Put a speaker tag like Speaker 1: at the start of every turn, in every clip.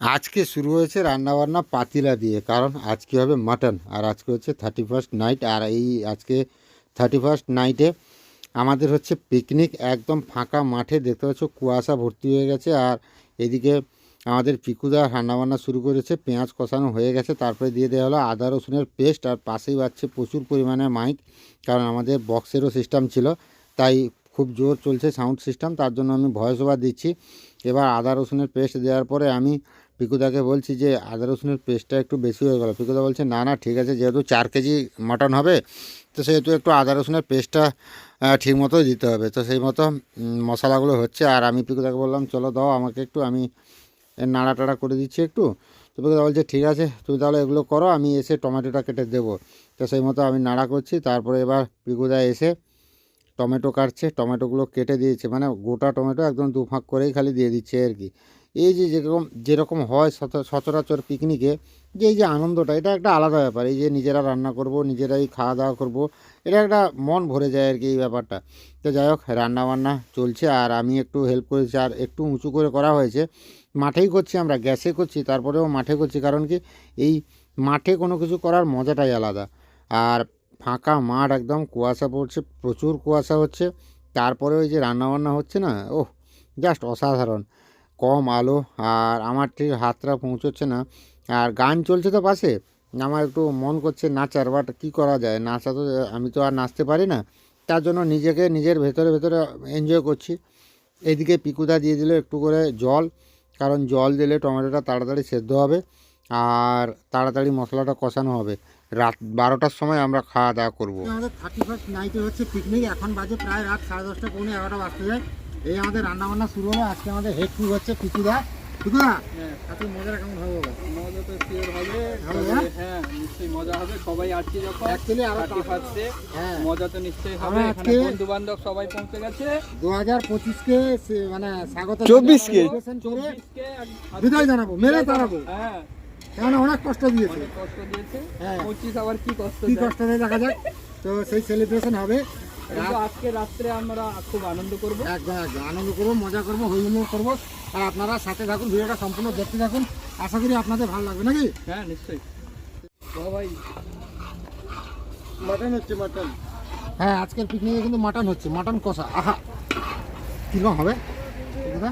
Speaker 1: আজকে শুরু হয়েছে রান্নাবান্না পাতিলা দিয়ে, কারণ আজকে হবে মাটন, আর আজকে হচ্ছে থার্টি ফার্স্ট নাইট আর এই আজকে থার্টি ফার্স্ট নাইটে আমাদের হচ্ছে পিকনিক একদম ফাঁকা মাঠে, দেখতে পাচ্ছ কুয়াশা ভর্তি হয়ে গেছে, আর এদিকে আমাদের পিকুদা রান্নাবান্না শুরু করেছে, পেঁয়াজ কষানো হয়ে গেছে, তারপরে দিয়ে দেওয়া হলো আদা রসুনের পেস্ট আর পাশেই বাজছে প্রচুর পরিমাণে মাইক কারণ আমাদের বক্সেরও সিস্টেম ছিল, তাই খুব জোর চলছে সাউন্ড সিস্টেম তার জন্য আমি ভয়েস ওভার দিচ্ছি। এবার আদা রসুনের পেস্ট দেওয়ার পরে আমি পিকুদাকে বলছি যে আদা রসুনের পেস্টটা একটু বেশি হয়ে গেল। পিকুদা বলছে, না না, ঠিক আছে, যেহেতু চার কেজি মাটন হবে, তো সেহেতু একটু আদা রসুনের পেস্টটা ঠিক মতো দিতে হবে। তো সেই মতো মশলাগুলো হচ্ছে, আর আমি পিকুদাকে বললাম, চলো দাও আমাকে একটু, আমি নাড়া টাড়া করে দিচ্ছি একটু। তো পিকুদা বলছে, ঠিক আছে, তুমি তাহলে এগুলো করো, আমি এসে টমেটোটা কেটে দেবো। তো সেই মতো আমি নাড়া করছি, তারপরে এবার পিকুদা এসে টমেটো কাটছে, টমেটোগুলো কেটে দিয়েছে মানে গোটা টমেটো একদম দু ফাঁক করেই খালি দিয়ে দিচ্ছে আর কি। এই যে যেরকম যেরকম হয় সচ- সচরাচর পিকনিকে, যে এই যে আনন্দটা, এটা একটা আলাদা ব্যাপার। এই যে নিজেরা রান্না করব, নিজেরাই খাওয়া দাওয়া করব, এটা একটা মন ভরে যায় আর কি এই ব্যাপারটা। তো যাই হোক রান্না বান্না চলছে আর আমি একটু হেল্প করেছি আর একটু উঁচু করে করা হয়েছে। মাঠেই করছি আমরা, গ্যাসে করছি, তারপরেও মাঠে করছি। কারণ কি, এই মাঠে কোনো কিছু করার মজাটাই আলাদা। আর ফাঁকা মাঠ একদম, কুয়াশা পড়ছে, প্রচুর কুয়াশা হচ্ছে। তারপরে ওই যে রান্নাবান্না হচ্ছে না, ওহ জাস্ট অসাধারণ। কম আলো আর আমার ঠিক হাতটা পৌঁছচ্ছে না। আর গান চলছে তো পাশে। আমার একটু মন করছে নাচার বাট কী করা যায়? নাচা তো আমি তো আর নাচতে পারি না। তার জন্য নিজেকে নিজের ভেতরে ভেতরে এনজয় করছি। এদিকে পিকুদা দিয়ে দিল একটু করে জল, কারণ জল দিলে টমেটোটা তাড়াতাড়ি সেদ্ধ হবে আর তাড়াতাড়ি মশলাটা কষানো হবে। রাত বারোটার সময় আমরা খাওয়া দাওয়া করব। আমাদের থার্টি ফার্স্ট নাইটে হচ্ছে পিকনিক এখন বাজে প্রায় রাত সাড়ে দশটা, পৌনে এগারোটা বাজতে যায়। এই আমাদের রান্না বান্না শুরু হলো আজকে আমাদের হেড কুক হচ্ছে পিকুদা পিকুদা আজকে মজাটা কেমন হবে।
Speaker 2: মজা তো শিওর হবে। হ্যাঁ নিশ্চয়ই মজা হবে। সবাই আসছে যখন
Speaker 1: Actually
Speaker 2: আরও ফার্স্টে
Speaker 1: হ্যাঁ।
Speaker 2: মজা তো নিশ্চয়ই হবে। এখানে
Speaker 1: আজকে-
Speaker 2: বন্ধু বান্ধব সবাই পৌঁছে গেছে।
Speaker 1: দু হাজার পঁচিশকে মানে স্বাগত
Speaker 3: 24 কে?
Speaker 1: celebration করে
Speaker 2: পঁচিশকে এক-
Speaker 1: বিদায় জানাব মেরে তাড়াবো।
Speaker 2: হ্যাঁ।
Speaker 1: কেন অনেক কষ্ট দিয়েছে।
Speaker 2: কষ্ট দিয়েছে।
Speaker 1: হ্যাঁ।
Speaker 2: পঁচিশ আবার কি কষ্ট
Speaker 1: কি কষ্ট দেয় দেখা যাক। তো সেই সেলিব্রেশন হবে।
Speaker 2: আজকে রাত্রে আমরা খুব আনন্দ করব।
Speaker 1: একদম একদম। আনন্দ করব মজা করব হইহুল্লোড় করব। আর আপনারা সাথে থাকুন ভিডিওটা সম্পূর্ণ দেখতে থাকুন। আশা করি আপনাদের ভালো লাগবে নাকি?
Speaker 2: হ্যাঁ নিশ্চয়ই। সবাই
Speaker 1: মাটন হচ্ছে মাটন। হ্যাঁ আজকের পিকনিকে কিন্তু মাটন হচ্ছে মাটন কষা। আহা! কীরকম হবে?
Speaker 2: হবে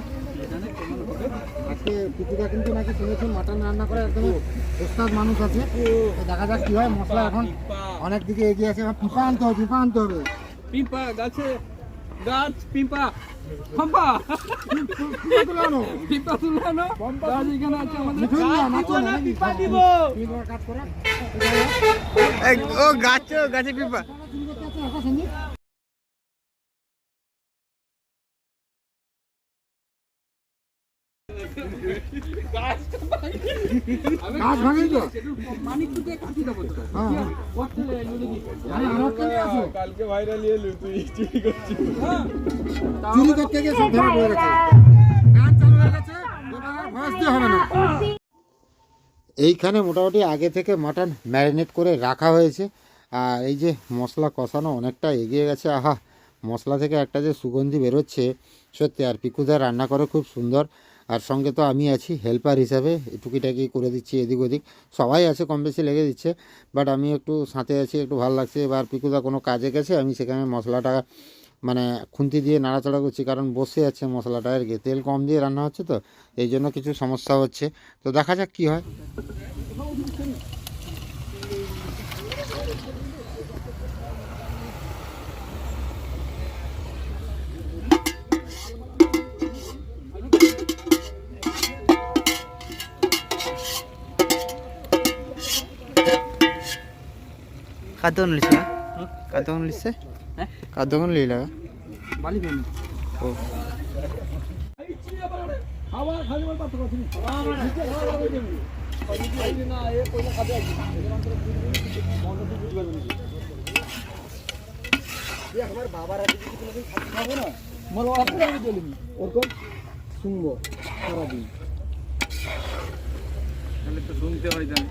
Speaker 1: আজকে পিকুদা কিন্তু নাকি শুনেছি মাটন রান্না করে একদম ওস্তাদ মানুষ আছে। দেখা যাক কী হয় মশলা এখন অনেক দিকে এগিয়ে আছে। পিপা আনতে হবে পিপা আনতে হবে।
Speaker 2: পিম্পা গাছে গাছ পিম্পা।
Speaker 1: আনো।
Speaker 2: পিম্পা তুলানো গাছ এখানে আছে আমাদের? পিপা দিব।
Speaker 3: ও গাছ গাছে পিপা
Speaker 1: তুমি করতে আছো, রাখো সন্দীপ। গাছ ভাঙেনি তো?
Speaker 2: মানিক দুটো কাটি দেবো তো
Speaker 1: হ্যাঁ, হ্যাঁ।
Speaker 2: ওর ছেলে এগুলো কি?
Speaker 1: আরে, আমার তো নিয়ে আসো।
Speaker 3: কালকে ভাইরাল এলো তুই চুরি করছিস
Speaker 2: হ্যাঁ।
Speaker 1: চুরি করতে গিয়ে সব ধরা পড়ে গেছে। গান চালু হয়ে গেছে, এবার আর ভয়েস দিয়ে হবে না। এইখানে মোটামুটি আগে থেকে মাটন ম্যারিনেট করে রাখা হয়েছে আর এই যে মশলা কষানো অনেকটা এগিয়ে গেছে আহা মশলা থেকে একটা যে সুগন্ধি বেরোচ্ছে সত্যি আর পিকুদা রান্না করে খুব সুন্দর আর সঙ্গে তো আমি আছি হেল্পার হিসাবে টুকিটাকি করে দিচ্ছি এদিক ওদিক। সবাই আছে, কম বেশি লেগে দিচ্ছে বাট আমি একটু সাঁতে আছি, একটু ভালো লাগছে। এবার পিকুদা কোনো কাজে গেছে, আমি সেখানে মশলাটা মানে খুন্তি দিয়ে নাড়াচাড়া করছি, কারণ বসে আছে মশলাটা আর কি। তেল কম দিয়ে রান্না হচ্ছে তো এই জন্য কিছু সমস্যা হচ্ছে। তো দেখা যাক কী হয়।
Speaker 3: কাতন লিছে লিছে?
Speaker 2: হ্যাঁ?
Speaker 3: লিলা
Speaker 2: বালি
Speaker 3: ও।
Speaker 1: সারাদিন
Speaker 2: তাহলে তো শুনতে হয় জানি।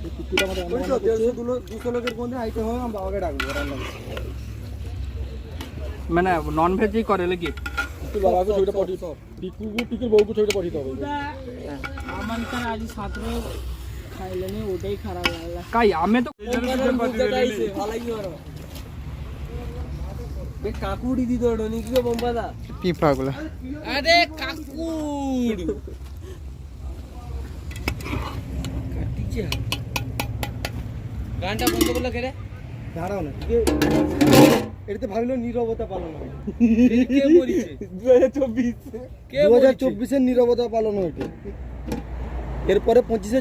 Speaker 1: দুশো লোকের মধ্যে আইতে হয় আমি বাবাকে ডাকবো রান্না
Speaker 2: মানে নন ভেজই করে নাকি?
Speaker 4: পিকুর বাবাকে ছবিটা পাঠিয়ে পিকু পিকুর বউকে ছবিটা পাঠিয়ে হবে
Speaker 5: আমার তার আজ সাঁতরে খাইলেনি ওটাই খারাপ লাগল
Speaker 2: কাই আমি তো
Speaker 5: কাকুড়ি দিত ওটা কি বোম্বাদা
Speaker 3: পিঁপড়াগুলো
Speaker 5: আরে কাকুড় গানটা বন্ধ করল কে রে?
Speaker 4: দাঁড়াও না এটাতে ভাবিল নীরবতা পালন হয়।
Speaker 5: কে মরিছে?
Speaker 4: দু হাজার চব্বিশ।
Speaker 5: কে
Speaker 4: দু হাজার? চব্বিশের নীরবতা পালন হয়েছে। এরপরে পঁচিশে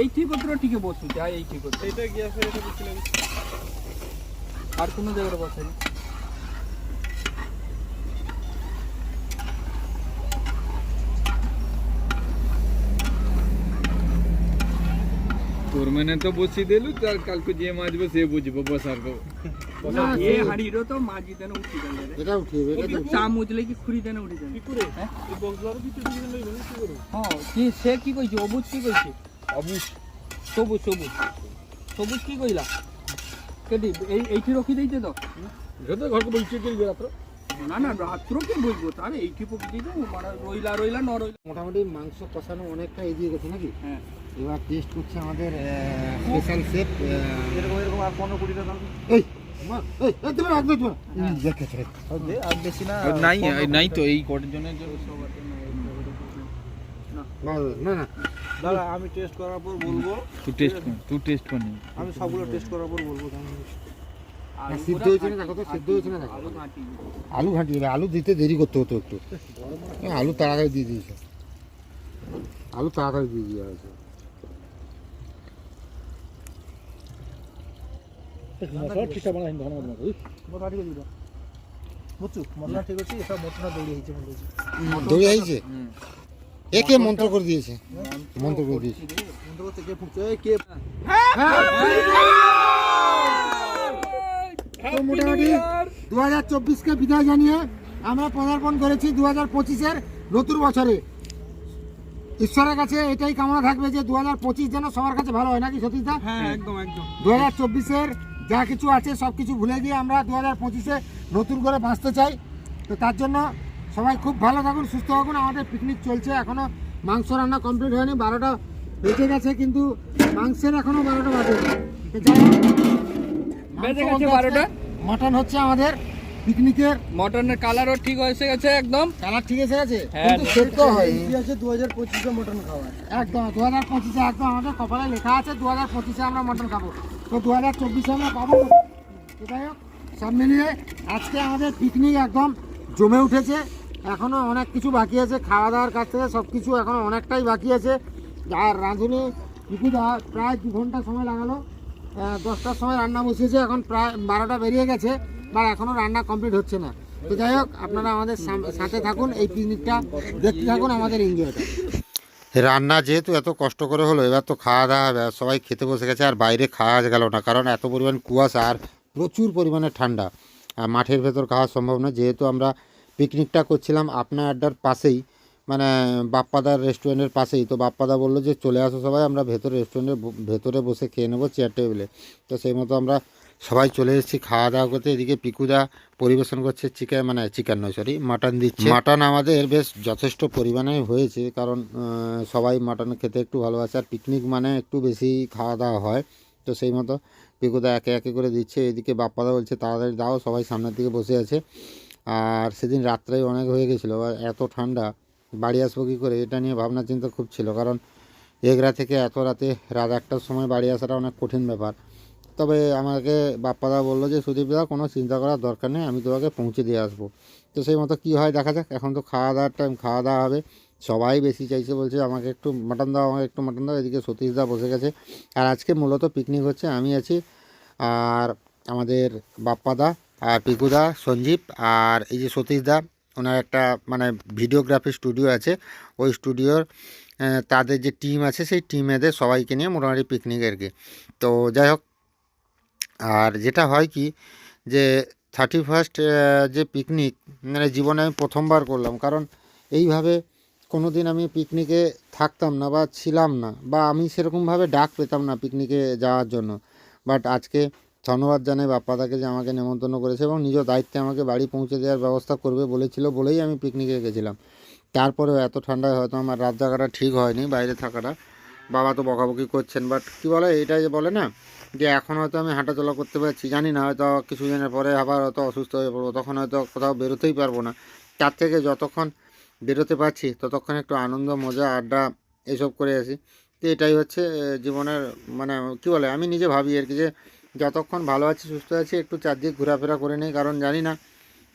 Speaker 2: এই ঠিক পত্র ঠিকই বসু যাই এই ঠিক পত্র এটা গিয়ে আর কোনো জায়গায় বসেনি।
Speaker 6: মানে তো বসিয়ে দিলু তার কালকে যে মাছবো সে বুঝব বসার কো
Speaker 2: না এ হাড়িরও তো মাঝি দেন উঠি দেন
Speaker 1: এটা
Speaker 2: কি খুরি দেন উঠি দেন হ্যাঁ হ্যাঁ কি সে কি কইছে অবুজ কি কইছে অবুজ সবুজ সবুজ সবুজ কি কইলা কেডি এই এইটি রখি দিয়েছে তো
Speaker 4: যত ঘরকে বলছে কি রাত্র
Speaker 2: না না রাত্র বলব তারে এইটি পকি দিয়েছে মানে রইলা রইলা ন রইলা
Speaker 1: মোটামুটি মাংস কষানো অনেকটা এগিয়ে গেছে নাকি
Speaker 2: হ্যাঁ
Speaker 1: এবার টেস্ট করছে আমাদের স্পেশাল শেফ
Speaker 4: এরকম এরকম আর পনেরো কুড়িটা দাম?
Speaker 1: এই
Speaker 6: নাই নাই তো এই কটার জন্য
Speaker 1: না। না না
Speaker 4: দাদা আমি টেস্ট করার পর বলব।
Speaker 6: তুই টেস্ট কর তুই টেস্ট কর নি।
Speaker 4: আমি সবগুলো টেস্ট করার পর বলব
Speaker 1: সিদ্ধ হয়েছে না দেখো তো সিদ্ধ হয়েছে না দেখো।
Speaker 2: আলু ঘাঁটি
Speaker 1: আলু আলু দিতে দেরি করতে হতো একটু। আলু তাড়াতাড়ি দিয়ে দিয়েছে। আলু তাড়াতাড়ি দিয়ে দেওয়া হয়েছে।
Speaker 4: ঠিকঠাক বানাই ধন্যবাদ মতো মশলা ঠিক আছে বুঝছ মশলা ঠিক আছে এসব মশলা দৌড়িয়ে হয়েছে মনে হচ্ছে
Speaker 1: দৌড়ে আইছে একে মন্ত্র করে দিয়েছে? মন্ত্র করে দিয়েছে।
Speaker 4: মন্ত্র করতে কে ফুটছে কে
Speaker 1: তো মোটামুটি দু হাজার চব্বিশকে বিদায় জানিয়ে আমরা পদার্পণ করেছি দু হাজার পঁচিশের নতুন বছরে। ঈশ্বরের কাছে এটাই কামনা থাকবে যে দু হাজার পঁচিশ যেন সবার কাছে ভালো হয় নাকি সতীশদা
Speaker 2: হ্যাঁ একদম একদম।
Speaker 1: দু হাজার চব্বিশের যা কিছু আছে সব কিছু ভুলে গিয়ে আমরা দু হাজার পঁচিশে নতুন করে বাঁচতে চাই। তো তার জন্য সবাই খুব ভালো থাকুন সুস্থ থাকুন। আমাদের পিকনিক চলছে এখনও মাংস রান্না কমপ্লিট হয়নি বারোটা বেঁচে গেছে কিন্তু মাংসের এখনও বারোটা বাজে? মটন হচ্ছে আমাদের পিকনিকের
Speaker 2: মটনের কালারও ঠিক হয়েছে গেছে একদম।
Speaker 1: কালার ঠিক এসে গেছে?
Speaker 2: হ্যাঁ,
Speaker 1: কিন্তু সেদ্ধ হয়
Speaker 4: ইতিহাসে দু হাজার পঁচিশে মটন খাওয়া
Speaker 1: একদম দু হাজার পঁচিশে একদম আমাদের কপালে লেখা আছে দু হাজার পঁচিশে আমরা মটন খাব। তো দু হাজার চব্বিশে আমরা পাবো। যাই হোক, সব মিলিয়ে আজকে আমাদের পিকনিক একদম জমে উঠেছে। এখনও অনেক কিছু বাকি আছে খাওয়া দাওয়ার কাছ থেকে সব কিছু এখনও অনেকটাই বাকি আছে। আর রাঁধুনি পিকুদা প্রায় দু ঘণ্টা সময় লাগালো। দশটার সময় রান্না বসিয়েছে, এখন প্রায় বারোটা বেরিয়ে গেছে, বা এখনও রান্না কমপ্লিট হচ্ছে না। তো যাই হোক, আপনারা আমাদের সাথে থাকুন, এই পিকনিকটা দেখতে থাকুন, আমাদের এনজয়টা রান্না যেহেতু এত কষ্ট করে হলো, এবার তো খাওয়া দাওয়া হবে সবাই খেতে বসে গেছে, আর বাইরে খাওয়া গেল না, কারণ এত পরিমাণ কুয়াশা আর প্রচুর পরিমাণে ঠান্ডা। আর মাঠের ভেতর খাওয়া সম্ভব না যেহেতু আমরা পিকনিকটা করছিলাম আপনার আড্ডার পাশেই মানে বাপ্পাদার রেস্টুরেন্টের পাশেই, তো বাপ্পাদা বলল যে চলে আসো সবাই, আমরা ভেতরে রেস্টুরেন্টের ভেতরে বসে খেয়ে নেব চেয়ার টেবিলে তো সেই মতো আমরা সবাই চলে এসেছি খাওয়া দাওয়া করতে। এদিকে পিকুদা পরিবেশন করছে চিকেন মানে চিকেন নয় সরি মাটন দিচ্ছে। মাটন আমাদের বেশ যথেষ্ট পরিমাণে হয়েছে, কারণ সবাই মাটন খেতে একটু ভালোবাসে, আর পিকনিক মানে একটু বেশি খাওয়া দাওয়া হয়। তো সেই মতো পিকুদা একে একে করে দিচ্ছে, এদিকে বাপ্পাদা বলছে, তাড়াতাড়ি দাও, সবাই সামনের দিকে বসে আছে। আর সেদিন রাত্রেই অনেক হয়ে গেছিল এত ঠান্ডা, বাড়ি আসব কী করে? এটা নিয়ে ভাবনা চিন্তা খুব ছিল, কারণ এগরা থেকে এত রাতে রাত একটার সময় বাড়ি আসাটা অনেক কঠিন ব্যাপার। তবে আমাকে বাপ্পাদা বলল যে সুদীপদা কোনো চিন্তা করার দরকার নেই, আমি তোমাকে পৌঁছে দিয়ে আসব। তো সেই মতো কী হয় দেখা যাক, এখন তো খাওয়া দাওয়ার টাইম খাওয়া দাওয়া হবে। সবাই বেশি চাইছে, বলছে, আমাকে একটু মাটন দাও, আমাকে একটু মাটন দাও। এদিকে সতীশদা বসে গেছে। আর আজকে মূলত পিকনিক হচ্ছে, আমি আছি আর আমাদের বাপ্পাদা, আর পিকুদা সঞ্জীব, আর এই যে সতীশদা ওনার একটা মানে ভিডিওগ্রাফি স্টুডিও আছে। ওই স্টুডিওর তাদের যে টিম আছে, সেই টিমেদের সবাইকে নিয়ে মোটামুটি পিকনিক আর কি। তো যাই হোক আর যেটা হয় কি যে থার্টি ফার্স্ট যে পিকনিক মানে জীবনে আমি প্রথমবার করলাম। কারণ এইভাবে কোনো দিন আমি পিকনিকে থাকতাম না বা ছিলাম না বা আমি সেরকমভাবে ডাক পেতাম না পিকনিকে যাওয়ার জন্য। বাট আজকে ধন্যবাদ জানাই বাপ্পাদাকে যে আমাকে নেমন্তন্ন করেছে এবং নিজ দায়িত্বে আমাকে বাড়ি পৌঁছে দেওয়ার ব্যবস্থা করবে বলেছিল বলেই আমি পিকনিকে গেছিলাম। তারপরেও এত ঠান্ডায় হয়তো আমার রাত জায়গাটা ঠিক হয়নি, বাইরে থাকাটা। বাবা তো বকাবকি করছেন বাট কী বলে এটাই যে বলে না যে এখন হয়তো আমি হাঁটাচলা করতে পারছি, জানি না, হয়তো কিছুদিনের পরে আবার হয়তো অসুস্থ হয়ে পড়ব, তখন হয়তো কোথাও বেরোতেই পারব না। তার থেকে যতক্ষণ বেরোতে পারছি, ততক্ষণ একটু আনন্দ, মজা, আড্ডা এসব করে আসি। তো এটাই হচ্ছে জীবনের মানে কী বলে, আমি নিজে ভাবি আর কি যে যতক্ষণ ভালো আছি, সুস্থ আছি, একটু চারদিক ঘোরাফেরা করে নিই, কারণ জানি না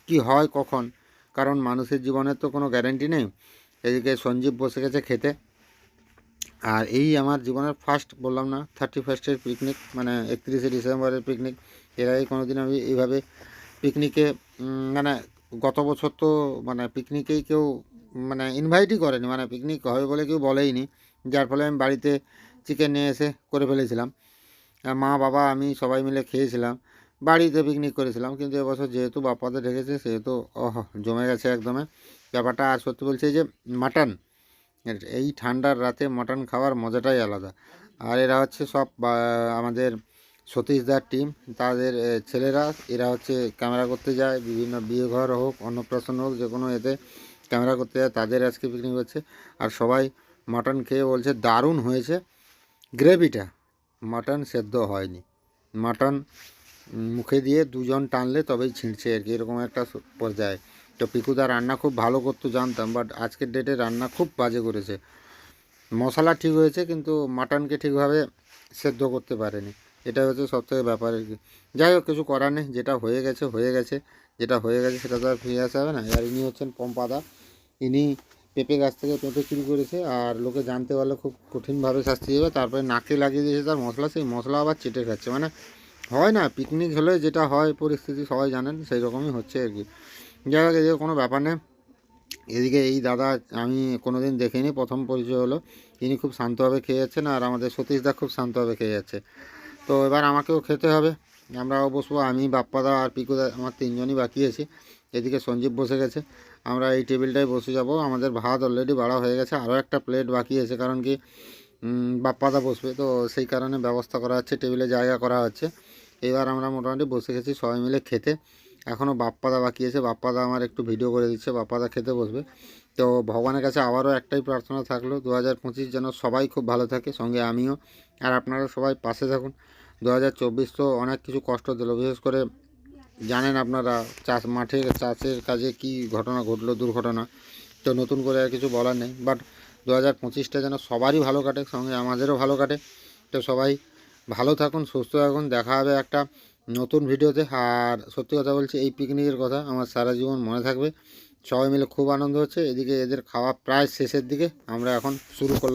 Speaker 1: কি হয় কখন। কারণ মানুষের জীবনের তো কোনো গ্যারেন্টি নেই। এদিকে সঞ্জীব বসে গেছে খেতে। আর এই আমার জীবনের ফার্স্ট বললাম না থার্টি ফার্স্টের পিকনিক মানে একত্রিশে ডিসেম্বরের পিকনিক এর আগে কোনো দিন আমি এইভাবে পিকনিকে মানে গত বছর তো মানে পিকনিকেই কেউ মানে ইনভাইটই করেনি মানে পিকনিক হবে বলে কেউ বলেইনি। যার ফলে আমি বাড়িতে চিকেন নিয়ে এসে করে ফেলেছিলাম। মা, বাবা, আমি সবাই মিলে খেয়েছিলাম। বাড়িতে পিকনিক করেছিলাম, কিন্তু এবছর যেহেতু বাপ্পাদের ঢেকেছে, সেহেতু অহ জমে গেছে একদমে। ব্যাপারটা আর সত্যি বলছে যে মাটন এই ঠান্ডার রাতে মাটন খাওয়ার মজাটাই আলাদা। আর এরা হচ্ছে সব আমাদের সতীশদার টিম, তাদের ছেলেরা, এরা হচ্ছে ক্যামেরা করতে যায়, বিভিন্ন বিয়ে ঘর হোক, অন্নপ্রাশন হোক যে কোনো এতে ক্যামেরা করতে যায়, তাদের আজকে পিকনিক হচ্ছে। আর সবাই মাটন খেয়ে বলছে, দারুণ হয়েছে। গ্রেভিটা, মাটন সেদ্ধ হয়নি। মাটন মুখে দিয়ে দুজন টানলে তবেই ছিঁড়ছে আর কি, এরকম একটা পর্যায়ে। তো পিকুদা রান্না খুব ভালো করতো, জানতাম বাট আজকের ডেটে রান্না খুব বাজে করেছে। মশলা ঠিক হয়েছে, কিন্তু মাটনকে ঠিকভাবে সেদ্ধ করতে পারেনি। এটা হচ্ছে সবথেকে ব্যাপার আর কি। যাই হোক, কিছু করার নেই, যেটা হয়ে গেছে হয়ে গেছে। যেটা হয়ে গেছে, সেটা তো আর ফিরে আসা হবে না। আর ইনি হচ্ছেন পম্পাদা। ইনি পেঁপে গাছ থেকে পেঁপে চুরি করেছে, আর লোকে জানতে পারলে খুব কঠিনভাবে শাস্তি দেবে। তারপরে নাকে লাগিয়ে দিয়েছে তার মশলা, সেই মশলা আবার চেটে খাচ্ছে। মানে হয় না পিকনিক হলে যেটা হয়, পরিস্থিতি সবাই জানেন সেই রকমই হচ্ছে আর কি। যাই হোক এদিকে কোনো ব্যাপার নেই। এদিকে এই দাদা আমি কোনো দিন দেখিনি, প্রথম পরিচয় হলো। তিনি খুব শান্তভাবে খেয়ে যাচ্ছেন আর আমাদের সতীশদা খুব শান্তভাবে খেয়ে যাচ্ছে। তো এবার আমাকেও খেতে হবে। আমরাও বসবো, আমি, বাপ্পাদা আর পিকুদা আমার তিনজনই বাকি আছি। এদিকে সঞ্জীব বসে গেছে। আমরা এই টেবিলটায় বসে যাব। আমাদের ভাত অলরেডি বাড়া হয়ে গেছে। আরও একটা প্লেট বাকি আছে, কারণ কি বাপ্পাদা বসবে। তো সেই কারণে ব্যবস্থা করা হচ্ছে, টেবিলে জায়গা করা হচ্ছে। এবার আমরা মোটামুটি বসে গেছি, সবাই মিলে খেতে। এখনও বাপ্পাদা বাকি আছে। বাপ্পাদা আমার একটু ভিডিও করে দিচ্ছে, বাপ্পাদা খেতে বসবে। তো ভগবানের কাছে আবারও একটাই প্রার্থনা থাকল দু হাজার পঁচিশ যেন সবাই খুব ভালো থাকে, সঙ্গে আমিও। আর আপনারা সবাই পাশে থাকুন। দু হাজার চব্বিশ তো অনেক কিছু কষ্ট দিল, বিশেষ করে জানেন আপনারা চাষ, মাঠে চাষের কাজে কি ঘটনা ঘটলো, দুর্ঘটনা। তো নতুন করে আর কিছু বলার নেই। বাট দু হাজার পঁচিশটা যেন সবারই ভালো কাটে, সঙ্গে আমাদেরও ভালো কাটে। তো সবাই ভালো থাকুন, সুস্থ থাকুন। দেখা হবে একটা নতুন ভিডিওতে আর সত্যি কথা বলছি, এই পিকনিকের কথা আমার সারা জীবন মনে থাকবে। সবাই মিলে খুব আনন্দ হচ্ছে। এদিকে এদের খাওয়া প্রায় শেষের দিকে। আমরা এখন শুরু করলাম।